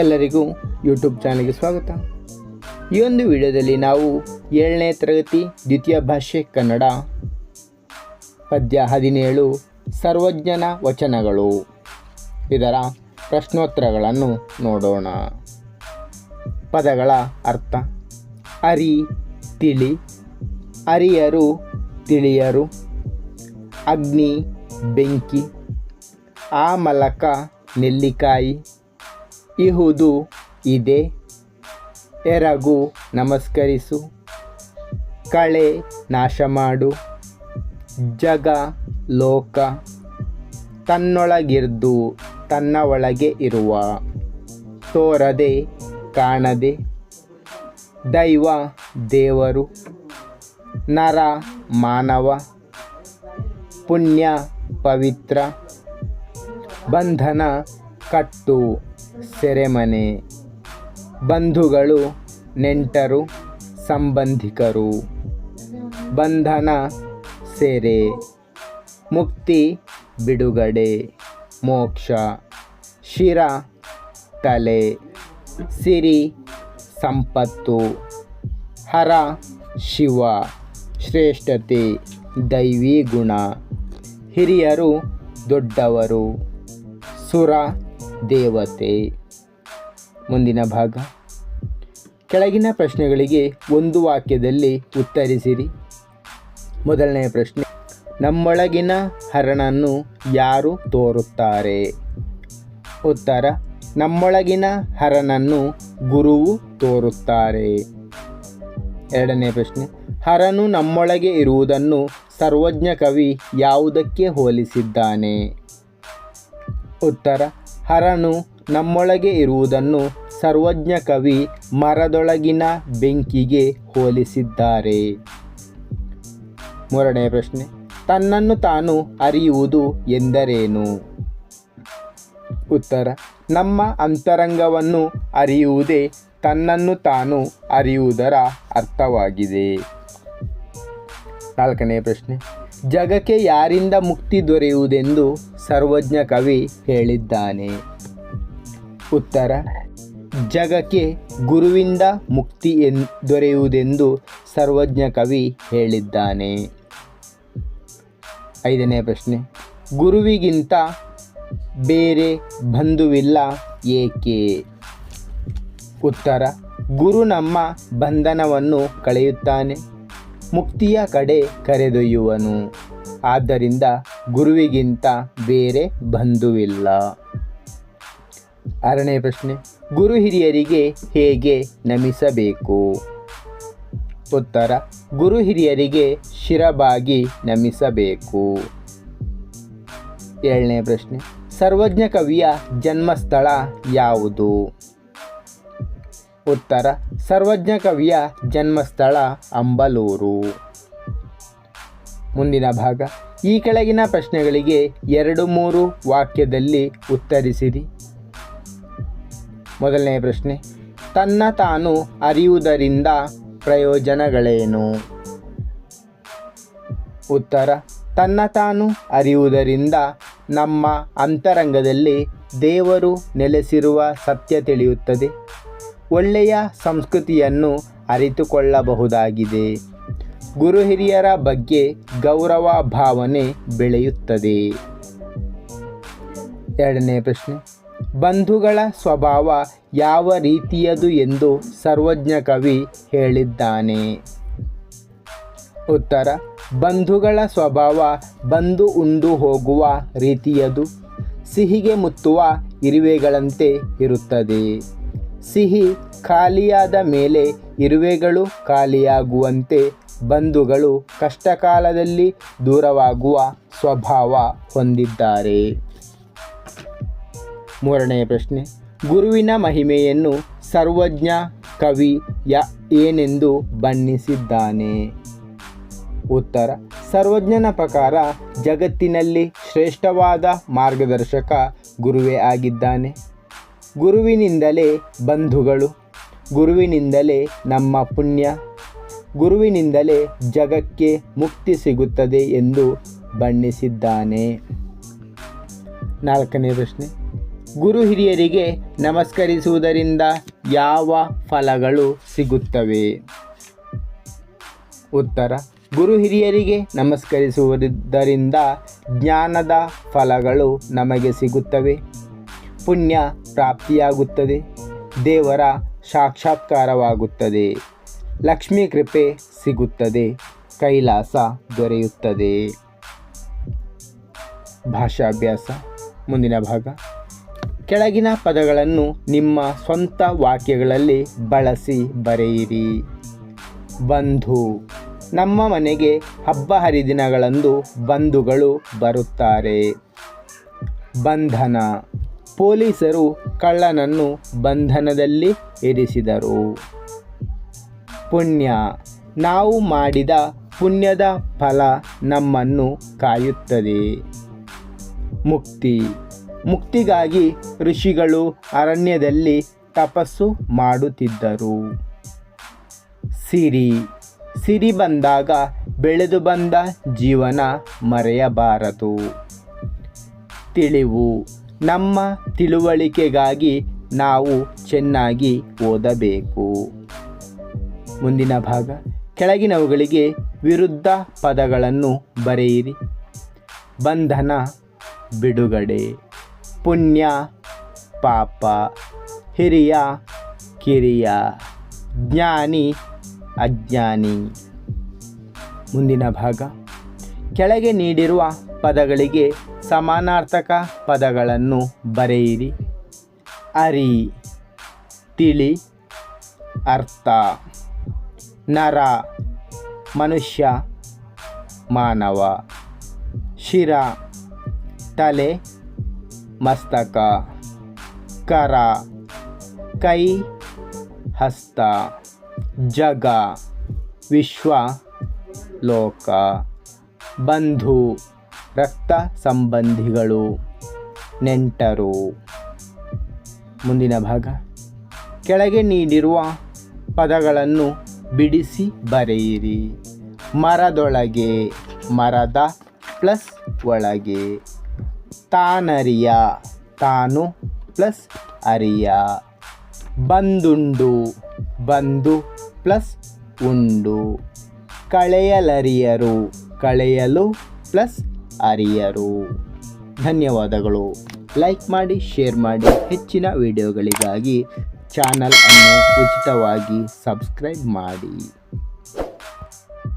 ಎಲ್ಲರಿಗೂ ಯೂಟ್ಯೂಬ್ ಚಾನಲ್ಗೆ ಸ್ವಾಗತ. ಈ ಒಂದು ವಿಡಿಯೋದಲ್ಲಿ ನಾವು ಏಳನೇ ತರಗತಿ ದ್ವಿತೀಯ ಭಾಷೆ ಕನ್ನಡ ಪದ್ಯ ಹದಿನೇಳು ಸರ್ವಜ್ಞನ ವಚನಗಳು. ಇದರ ಪ್ರಶ್ನೋತ್ತರಗಳನ್ನು ನೋಡೋಣ. ಪದಗಳ ಅರ್ಥ, ಅರಿ, ತಿಳಿ, ಅರಿಯರು, ತಿಳಿಯರು, ಅಗ್ನಿ, ಬೆಂಕಿ, ಆ ಮಲಕ, ನೆಲ್ಲಿಕಾಯಿ ಇಹುದು ಇದೆ. ಎರಗು ನಮಸ್ಕರಿಸು. ಕಳೆ ನಾಶ ಮಾಡು ಜಗ ಲೋಕ ತನ್ನೊಳಗಿರ್ದು ತನ್ನ ಒಳಗೆ ಇರುವ. ತೋರದೆ ಕಾಣದೆ ದೈವ ದೇವರು ನರ ಮಾನವ ಪುಣ್ಯ ಪವಿತ್ರ ಬಂಧನ ಕಟ್ಟು. ಸೆರೆಮನೆ, ಬಂಧುಗಳು, ನೆಂಟರು, ಸಂಬಂಧಿಕರು, ಬಂಧನ, ಸೆರೆ, ಮುಕ್ತಿ, ಬಿಡುಗಡೆ, ಮೋಕ್ಷ, ಶಿರ, ತಲೆ, ಸಿರಿ, ಸಂಪತ್ತು, ಹರ, ಶಿವ, ಶ್ರೇಷ್ಠತೆ, ದೈವಿ ಗುಣ. ಹಿರಿಯರು, ದೊಡ್ಡವರು, ಸುರ ದೇವತೆ. ಮುಂದಿನ ಭಾಗ. ಕೆಳಗಿನ ಪ್ರಶ್ನೆಗಳಿಗೆ ಒಂದು ವಾಕ್ಯದಲ್ಲಿ ಉತ್ತರಿಸಿರಿ. ಮೊದಲನೆಯ ಪ್ರಶ್ನೆ, ನಮ್ಮೊಳಗಿನ ಹರನನ್ನು ಯಾರು ತೋರುತ್ತಾರೆ? ಉತ್ತರ, ನಮ್ಮೊಳಗಿನ ಹರನನ್ನು ಗುರುವು ತೋರುತ್ತಾರೆ. ಎರಡನೇ ಪ್ರಶ್ನೆ, ಹರನು ನಮ್ಮೊಳಗೆ ಇರುವುದನ್ನು ಸರ್ವಜ್ಞ ಕವಿ ಯಾವುದಕ್ಕೆ ಹೋಲಿಸಿದ್ದಾನೆ? ಉತ್ತರ ಹರನು ನಮ್ಮೊಳಗೆ ಇರುವುದನ್ನು ಸರ್ವಜ್ಞ ಕವಿ ಮರದೊಳಗಿನ ಬೆಂಕಿಗೆ ಹೋಲಿಸಿದ್ದಾರೆ. ಮೂರನೇ ಪ್ರಶ್ನೆ, ತನ್ನನ್ನು ತಾನು ಅರಿಯುವುದು ಎಂದರೇನು? ಉತ್ತರ, ನಮ್ಮ ಅಂತರಂಗವನ್ನು ಅರಿಯುವುದೇ ತನ್ನನ್ನು ತಾನು ಅರಿಯುವುದರ ಅರ್ಥವಾಗಿದೆ. ನಾಲ್ಕನೇ ಪ್ರಶ್ನೆ ಜಗಕ್ಕೆ ಯಾರಿಂದ ಮುಕ್ತಿ ದೊರೆಯುವುದೆಂದು ಸರ್ವಜ್ಞ ಕವಿ ಹೇಳಿದ್ದಾನೆ. ಉತ್ತರ, ಜಗಕ್ಕೆ ಗುರುವಿಂದ ಮುಕ್ತಿ ಎನ್, ದೊರೆಯುವುದೆಂದು ಸರ್ವಜ್ಞ ಕವಿ ಹೇಳಿದ್ದಾನೆ. ಐದನೇ ಪ್ರಶ್ನೆ, ಗುರುವಿಗಿಂತ ಬೇರೆ ಬಂಧುವಿಲ್ಲ ಏಕೆ? ಉತ್ತರ, ಗುರು ನಮ್ಮ ಬಂಧನವನ್ನು ಕಳೆಯುತ್ತಾನೆ. ಮುಕ್ತಿಯ ಕಡೆ ಕರೆದೊಯ್ಯುವನು. ಆದ್ದರಿಂದ ಗುರುವಿಗಿಂತ ಬೇರೆ ಬಂಧುವಿಲ್ಲ. ಆರನೇ ಪ್ರಶ್ನೆ, ಗುರು ಹಿರಿಯರಿಗೆ ಹೇಗೆ ನಮಿಸಬೇಕು? ಉತ್ತರ, ಗುರು ಹಿರಿಯರಿಗೆ ಶಿರಬಾಗಿ ನಮಿಸಬೇಕು. ಏಳನೇ ಪ್ರಶ್ನೆ, ಸರ್ವಜ್ಞ ಕವಿಯ ಜನ್ಮಸ್ಥಳ ಯಾವುದು? ಉತ್ತರ, ಸರ್ವಜ್ಞ ಕವಿಯ ಜನ್ಮಸ್ಥಳ ಅಂಬಲೂರು. ಮುಂದಿನ ಭಾಗ, ಈ ಕೆಳಗಿನ ಪ್ರಶ್ನೆಗಳಿಗೆ ಎರಡು ಮೂರು ವಾಕ್ಯದಲ್ಲಿ ಉತ್ತರಿಸಿರಿ. ಮೊದಲನೇ ಪ್ರಶ್ನೆ, ತನ್ನ ತಾನು ಅರಿಯುವುದರಿಂದ ಪ್ರಯೋಜನಗಳೇನು? ಉತ್ತರ, ತನ್ನ ತಾನು ಅರಿಯುವುದರಿಂದ ನಮ್ಮ ಅಂತರಂಗದಲ್ಲಿ ದೇವರು ನೆಲೆಸಿರುವ ಸತ್ಯ ತಿಳಿಯುತ್ತದೆ. ಒಳ್ಳೆಯ ಸಂಸ್ಕೃತಿಯನ್ನು ಅರಿತುಕೊಳ್ಳಬಹುದಾಗಿದೆ. ಗುರು ಹಿರಿಯರ ಬಗ್ಗೆ ಗೌರವ ಭಾವನೆ ಬೆಳೆಯುತ್ತದೆ. ಎರಡನೇ ಪ್ರಶ್ನೆ. ಬಂಧುಗಳ ಸ್ವಭಾವ ಯಾವ ರೀತಿಯದು ಎಂದು ಸರ್ವಜ್ಞ ಕವಿ ಹೇಳಿದ್ದಾನೆ. ಉತ್ತರ. ಬಂಧುಗಳ ಸ್ವಭಾವ ಬಂದು ಉಂಡು ಹೋಗುವ ರೀತಿಯದು. ಸಿಹಿಗೆ ಮುತ್ತುವ ಇರುವೆಗಳಂತೆ ಇರುತ್ತದೆ. ಸಿಹಿ ಖಾಲಿಯಾದ ಮೇಲೆ ಇರುವೆಗಳು ಖಾಲಿಯಾಗುವಂತೆ ಬಂಧುಗಳು ಕಷ್ಟಕಾಲದಲ್ಲಿ ದೂರವಾಗುವ ಸ್ವಭಾವ ಹೊಂದಿದ್ದಾರೆ. ಮೂರನೆಯ ಪ್ರಶ್ನೆ, ಗುರುವಿನ ಮಹಿಮೆಯನ್ನು ಸರ್ವಜ್ಞ ಕವಿ ಯ ಏನೆಂದು ಬಣ್ಣಿಸಿದ್ದಾನೆ? ಉತ್ತರ, ಸರ್ವಜ್ಞನ ಪ್ರಕಾರ ಜಗತ್ತಿನಲ್ಲಿ ಶ್ರೇಷ್ಠವಾದ ಮಾರ್ಗದರ್ಶಕ ಗುರುವೇ ಆಗಿದ್ದಾನೆ. ಗುರುವಿನಿಂದಲೇ ಬಂಧುಗಳು, ಗುರುವಿನಿಂದಲೇ ನಮ್ಮ ಪುಣ್ಯ, ಗುರುವಿನಿಂದಲೇ ಜಗಕ್ಕೆ ಮುಕ್ತಿ ಸಿಗುತ್ತದೆ ಎಂದು ಬಣ್ಣಿಸಿದ್ದಾನೆ. ನಾಲ್ಕನೇ ಪ್ರಶ್ನೆ. ಗುರು ಹಿರಿಯರಿಗೆ ನಮಸ್ಕರಿಸುವುದರಿಂದ ಯಾವ ಫಲಗಳು ಸಿಗುತ್ತವೆ? ಉತ್ತರ. ಗುರು ಹಿರಿಯರಿಗೆ ನಮಸ್ಕರಿಸುವುದರಿಂದ ಜ್ಞಾನದ ಫಲಗಳು ನಮಗೆ ಸಿಗುತ್ತವೆ. ಪುಣ್ಯ ಪ್ರಾಪ್ತಿಯಾಗುತ್ತದೆ. ದೇವರ ಸಾಕ್ಷಾತ್ಕಾರವಾಗುತ್ತದೆ. ಲಕ್ಷ್ಮೀ ಕೃಪೆ ಸಿಗುತ್ತದೆ. ಕೈಲಾಸ ದೊರೆಯುತ್ತದೆ. ಭಾಷಾಭ್ಯಾಸ, ಮುಂದಿನ ಭಾಗ. ಕೆಳಗಿನ ಪದಗಳನ್ನು ನಿಮ್ಮ ಸ್ವಂತ ವಾಕ್ಯಗಳಲ್ಲಿ ಬಳಸಿ ಬರೆಯಿರಿ. ಬಂಧು, ನಮ್ಮ ಮನೆಗೆ ಹಬ್ಬ ಹರಿದಿನಗಳಂದು ಬಂಧುಗಳು ಬರುತ್ತಾರೆ. ಬಂಧನ ಪೊಲೀಸರು ಕಳ್ಳನನ್ನು ಬಂಧನದಲ್ಲಿ ಇರಿಸಿದರು. ಪುಣ್ಯ. ನಾವು ಮಾಡಿದ ಪುಣ್ಯದ ಫಲ ನಮ್ಮನ್ನು ಕಾಯುತ್ತದೆ. ಮುಕ್ತಿ. ಮುಕ್ತಿಗಾಗಿ ಋಷಿಗಳು ಅರಣ್ಯದಲ್ಲಿ ತಪಸ್ಸು ಮಾಡುತ್ತಿದ್ದರು. ಸಿರಿ. ಸಿರಿ ಬಂದಾಗ ಬೆಳೆದು ಬಂದ ಜೀವನ ಮರೆಯಬಾರದು. ತಿಳಿವು. ನಮ್ಮ ತಿಳುವಳಿಕೆಗಾಗಿ ನಾವು ಚೆನ್ನಾಗಿ ಓದಬೇಕು. ಮುಂದಿನ ಭಾಗ, ಕೆಳಗಿನವುಗಳಿಗೆ ವಿರುದ್ಧ ಪದಗಳನ್ನು ಬರೆಯಿರಿ. ಬಂಧನ, ಬಿಡುಗಡೆ, ಪುಣ್ಯ, ಪಾಪ, ಹಿರಿಯ, ಕಿರಿಯ, ಜ್ಞಾನಿ, ಅಜ್ಞಾನಿ. ಮುಂದಿನ ಭಾಗ ಕೆಳಗೆ ನೀಡಿರುವ ಪದಗಳಿಗೆ ಸಮಾನಾರ್ಥಕ ಪದಗಳನ್ನು ಬರೆಯಿರಿ. ಅರಿ, ತಿಳಿ, ಅರ್ಥ. ನರ, ಮನುಷ್ಯ, ಮಾನವ. ಶಿರ, ತಲೆ, ಮಸ್ತಕ. ಕರ, ಕೈ, ಹಸ್ತ. ಜಗ, ವಿಶ್ವ, ಲೋಕ. ಬಂಧು, ರಕ್ತ ಸಂಬಂಧಿಗಳು ನೆಂಟರು. ಮುಂದಿನ ಭಾಗ. ಕೆಳಗೆ ನೀಡಿರುವ ಪದಗಳನ್ನು ಬಿಡಿಸಿ ಬರೆಯಿರಿ. ಮರದೊಳಗೆ ಮರದ ಪ್ಲಸ್ ಒಳಗೆ. ತಾನರಿಯ, ತಾನು ಪ್ಲಸ್ ಅರಿಯ. ಬಂದುಂಡು, ಬಂದು ಪ್ಲಸ್ ಉಂಡು. ಕಳೆಯಲರಿಯರು ಕಳೆಯಲು ಪ್ಲಸ್ ಅರಿಯರು. ಧನ್ಯವಾದಗಳು. ಲೈಕ್ ಮಾಡಿ, ಶೇರ್ ಮಾಡಿ. ಹೆಚ್ಚಿನ ವಿಡಿಯೋಗಳಿಗಾಗಿ ಚಾನಲ್ ಅನ್ನು ಉಚಿತವಾಗಿ ಸಬ್ಸ್ಕ್ರೈಬ್ ಮಾಡಿ.